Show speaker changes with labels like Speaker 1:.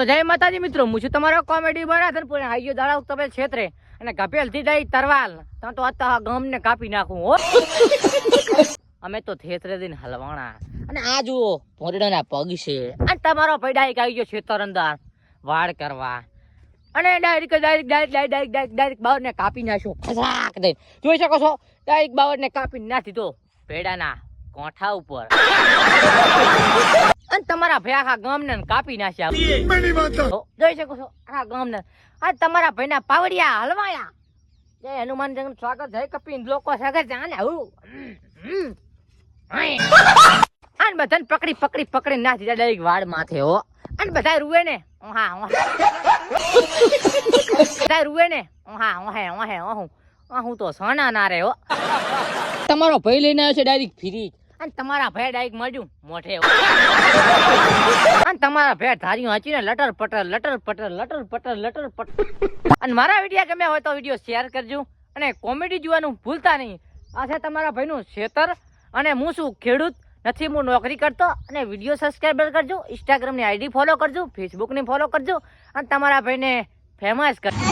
Speaker 1: તો જય માતાજી મિત્રો, હું છું તમારો કોમેડી બરાધન પૂરે હાઈયો દાડા તમે છેતરે અને ગભેલથી જઈ તરવાલ. ત્યાં તો અત્યારે ગમ ને કાપી નાખું, હો. અમે તો થેતરે દિન હલવાણા. અને આ જુઓ ભોરડાના પગ છે. અને તમારો પૈડાઈ આવી ગયો છેતર અંદર. વાળ કરવા. અને direct direct direct direct direct direct બાવર ને કાપી નાખ્યો. ખસાક દઈ જોઈ શકો છો? ડાયરેક્ટ બાવર ને કાપી નાખી દીધો. પેડાના કોઠા ઉપર. તમારા ભાઈ આખા ગામને કાપી નાખ્યા જોઈ શકો છો આખા ગામને. આ તમારા ભાઈના પાવડિયા હલવાયા. જય હનુમાન જંગ સ્વાગત જય કપી લોકો છે આને હું આન બધાને પકડી પકડી પકડી નાખી દીધા દરેક વાડ માથે હો. અને બધા રૂવે ને ઓહા બધા રૂવે ને ઓહા ઓહે ઓહે ઓહું હું તો સોના ના રે હો. તમારો ભાઈ લઈને આવ્યો છે ડાયરેક્ટ ફ્રીજ. અને તમારા ભાઈ આઈક મળ્યું, મોઢે અને તમારા ભેડ ધાર્યું હચીને લટર પટર લટર પટર લટર પટર લટર પટર. અને મારા વીડિયો ગમે હોય તો વીડિયો શેર કરજો અને કોમેડી જોવાનું ભૂલતા નહીં. આ છે તમારા ભાઈનું ખેતર અને હું શું ખેડૂત નથી, હું નોકરી કરતો અને વીડિયો સબસ્ક્રાઈબર કરજો, ઇન્સ્ટાગ્રામની આઈડી ફોલો કરજો, ફેસબુકની ફોલો કરજો અને તમારા ભાઈને ફેમસ કરજો